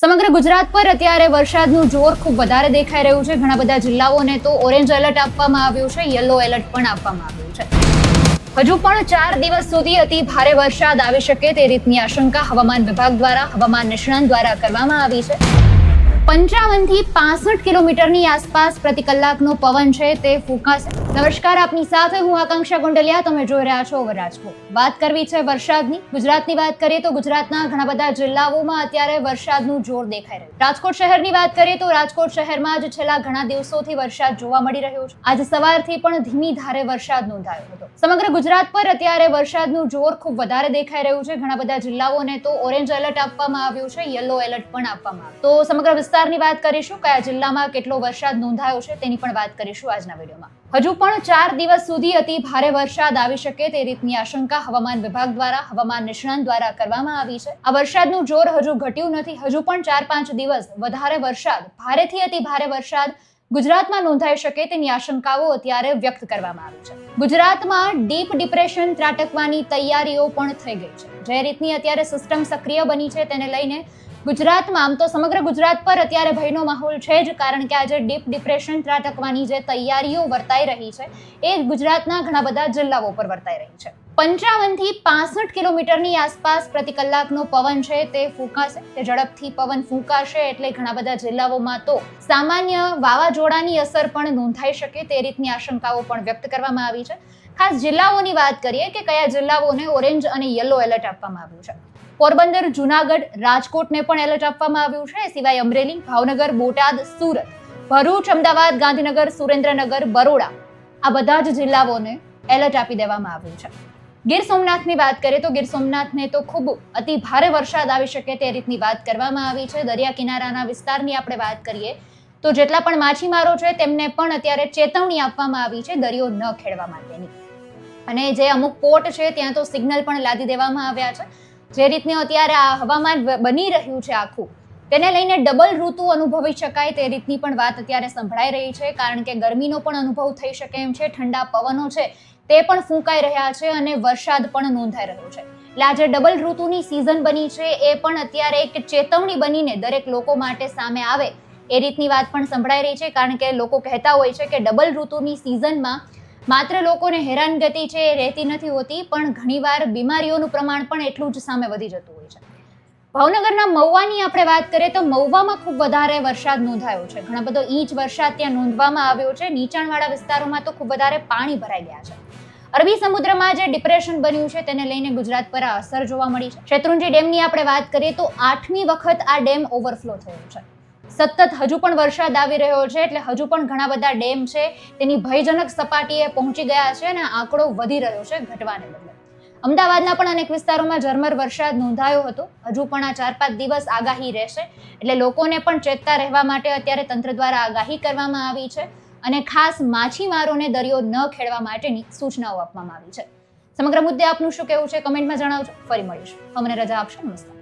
સમગ્ર ગુજરાત પર અત્યારે વરસાદનું જોર ખૂબ વધારે દેખાઈ રહ્યું છે. ઘણા બધા જિલ્લાઓને તો ઓરેન્જ એલર્ટ આપવામાં આવ્યું છે. યલો એલર્ટ પણ આપવામાં આવ્યું છે. હજુ પણ ચાર દિવસ સુધી અતિ ભારે વરસાદ આવી શકે તે રીતની આશંકા હવામાન વિભાગ દ્વારા, હવામાન નિષ્ણાંત દ્વારા કરવામાં આવી છે. પંચાવનથી પાસઠ કિલોમીટરની આસપાસ પ્રતિ કલાકનો પવન છે તે ફૂંકાશે. નમસ્કાર, આપની સાથે હું આકાંક્ષા ગુંડલિયા. તમે જોઈ રહ્યા છો રાજકોટ વાત કરવી છે વરસાદની. ગુજરાતની વાત કરીએ તો ગુજરાતના ઘણા બધા જિલ્લાઓમાં અત્યારે વરસાદનું જોર દેખાઈ રહ્યું. રાજકોટ શહેરની વાત કરીએ તો રાજકોટ શહેરમાં જ છેલ્લા ઘણા દિવસોથી વરસાદ જોવા મળી રહ્યો છે. આજે સવારથી પણ ધીમી ધારે વરસાદ નોંધાયો હતો. સમગ્ર ગુજરાત પર અત્યારે વરસાદનું જોર ખૂબ વધારે દેખાઈ રહ્યું છે. ઘણા બધા જિલ્લાઓને તો ઓરેન્જ એલર્ટ આપવામાં આવ્યું છે. યલો એલર્ટ પણ આપવામાં આવ્યું. તો સમગ્ર વિસ્તારની વાત કરીશું. કયા જિલ્લામાં કેટલો વરસાદ નોંધાયો છે તેની પણ વાત કરીશું આજના વિડીયોમાં. હજુ પણ ચાર દિવસ સુધી અતિ ભારે વરસાદ આવી શકે તે રીતની આશંકા હવામાન વિભાગ દ્વારા, હવામાન નિષ્ણાંત દ્વારા કરવામાં આવી છે. આ વરસાદનું જોર હજુ ઘટ્યું નથી. હજુ પણ ચાર પાંચ દિવસ વધારે વરસાદ, ભારેથી અતિ ભારે વરસાદ ગુજરાતમાં નોંધાઈ શકે તેની આશંકાઓ અત્યારે વ્યક્ત કરવામાં આવી છે. ગુજરાતમાં ડીપ ડિપ્રેશન ત્રાટકવાની તૈયારીઓ પણ થઈ ગઈ છે. જે રીતની અત્યારે સિસ્ટમ સક્રિય બની છે તેને લઈને ગુજરાતમાં આમ તો સમગ્ર ગુજરાત પર અત્યારે ભયનો માહોલ છે જ, કારણ કે આજે ડીપ ડિપ્રેશન ત્રાટકવાની જે તૈયારીઓ વર્તાઈ રહી છે, એ ગુજરાતના ઘણા બધા જિલ્લાઓ પર વર્તાઈ રહી છે. પંચાવનથી પાસઠ કિલોમીટરની આસપાસ પ્રતિ કલાકનો પવન છે, તે ફૂંકાશે, તે ઝડપથી પવન ફૂંકાશે એટલે ઘણા બધા જિલ્લાઓમાં તો સામાન્ય વાવાઝોડાની અસર પણ નોંધાઈ શકે તે રીતની આશંકાઓ પણ વ્યક્ત કરવામાં આવી છે. ખાસ જિલ્લાઓની વાત કરીએ કે કયા જિલ્લાઓને ઓરેન્જ અને યલો એલર્ટ આપવામાં આવ્યું છે. પોરબંદર, જુનાગઢ, રાજકોટને પણ એલર્ટ આપવામાં આવ્યું છે. સિવાય અમરેલી, ભાવનગર, બોટાદ, સુરત, ભરૂચ, અમદાવાદ, ગાંધીનગર, સુરેન્દ્રનગર, બરોડા આ બધા જ જિલ્લાઓને એલર્ટ આપી દેવામાં આવ્યું છે. ગીર સોમનાથની વાત કરીએ તો ગીર સોમનાથને તો ખૂબ અતિ ભારે વરસાદ આવી શકે તે રીતની વાત કરવામાં આવી છે. દરિયા કિનારાના વિસ્તારની આપણે વાત કરીએ તો જેટલા પણ માછીમારો છે તેમને પણ અત્યારે ચેતવણી આપવામાં આવી છે દરિયો ન ખેડવા માટેની. અને જે અમુક પોર્ટ છે ત્યાં તો સિગ્નલ પણ લાદી દેવામાં આવ્યા છે. જે રીતનું અત્યારે આ હવામાન બની રહ્યું છે આખું, તેને લઈને ડબલ ઋતુ અનુભવી શકાય તે રીતની પણ વાત અત્યારે સંભળાઈ રહી છે, કારણ કે ગરમીનો પણ અનુભવ થઈ શકે એમ છે, ઠંડા પવનો છે, તે પણ ફૂંકાઈ રહ્યા છે અને વરસાદ પણ નોંધાઈ રહ્યો છે. એટલે આજે ડબલ ઋતુની સિઝન બની છે, એ પણ અત્યારે એક ચેતવણી બનીને દરેક લોકો માટે સામે આવે, એ રીતની વાત પણ સંભળાઈ રહી છે, કારણ કે લોકો કહેતા હોય છે કે ડબલ ઋતુની સિઝનમાં માત્ર લોકોને હેરાનગતિ છે એ રહેતી નથી હોતી, પણ ઘણીવાર બીમારીઓનું પ્રમાણ પણ એટલું જ સામે વધી જતું હોય છે. ભાવનગરના મહુવાની આપણે વાત કરીએ તો મહુવામાં ખૂબ વધારે વરસાદ નોંધાયો છે. ઘણા બધો ઇંચ વરસાદ ત્યાં નોંધવામાં આવ્યો છે. નીચાણવાળા વિસ્તારોમાં તો ખૂબ વધારે પાણી ભરાઈ ગયા છે. અરબી સમુદ્રમાં જે ડિપ્રેશન બન્યું છે તેને લઈને ગુજરાત પર આ અસર જોવા મળી છે. શેત્રુંજી ડેમની આપણે વાત કરીએ તો આઠમી વખત આ ડેમ ઓવરફ્લો થયો છે. સતત હજુ પણ વરસાદ આવી રહ્યો છે, એટલે હજુ પણ ઘણા બધા ડેમ છે. તેની ભયજનક સપાટીએ પહોંચી ગયા છે અને આંકડો વધી રહ્યો છે ઘટવાને બદલે. અમદાવાદના પણ અનેક વિસ્તારોમાં ઝરમર વરસાદ નોંધાયો હતો. હજુ પણ આ ચાર પાંચ દિવસ આગાહી રહેશે. એટલે લોકોને પણ ચેતતા રહેવા માટે અત્યારે તંત્ર દ્વારા આગાહી કરવામાં આવી છે અને ખાસ માછીમારોને દરિયો ન ખેડવા માટેની સૂચનાઓ આપવામાં આવી છે. સમગ્ર મુદ્દે આપનું શું કહેવું છે? કમેન્ટમાં જણાવજો. ફરી મળીશું. અમને રજા આપશો. નમસ્કાર.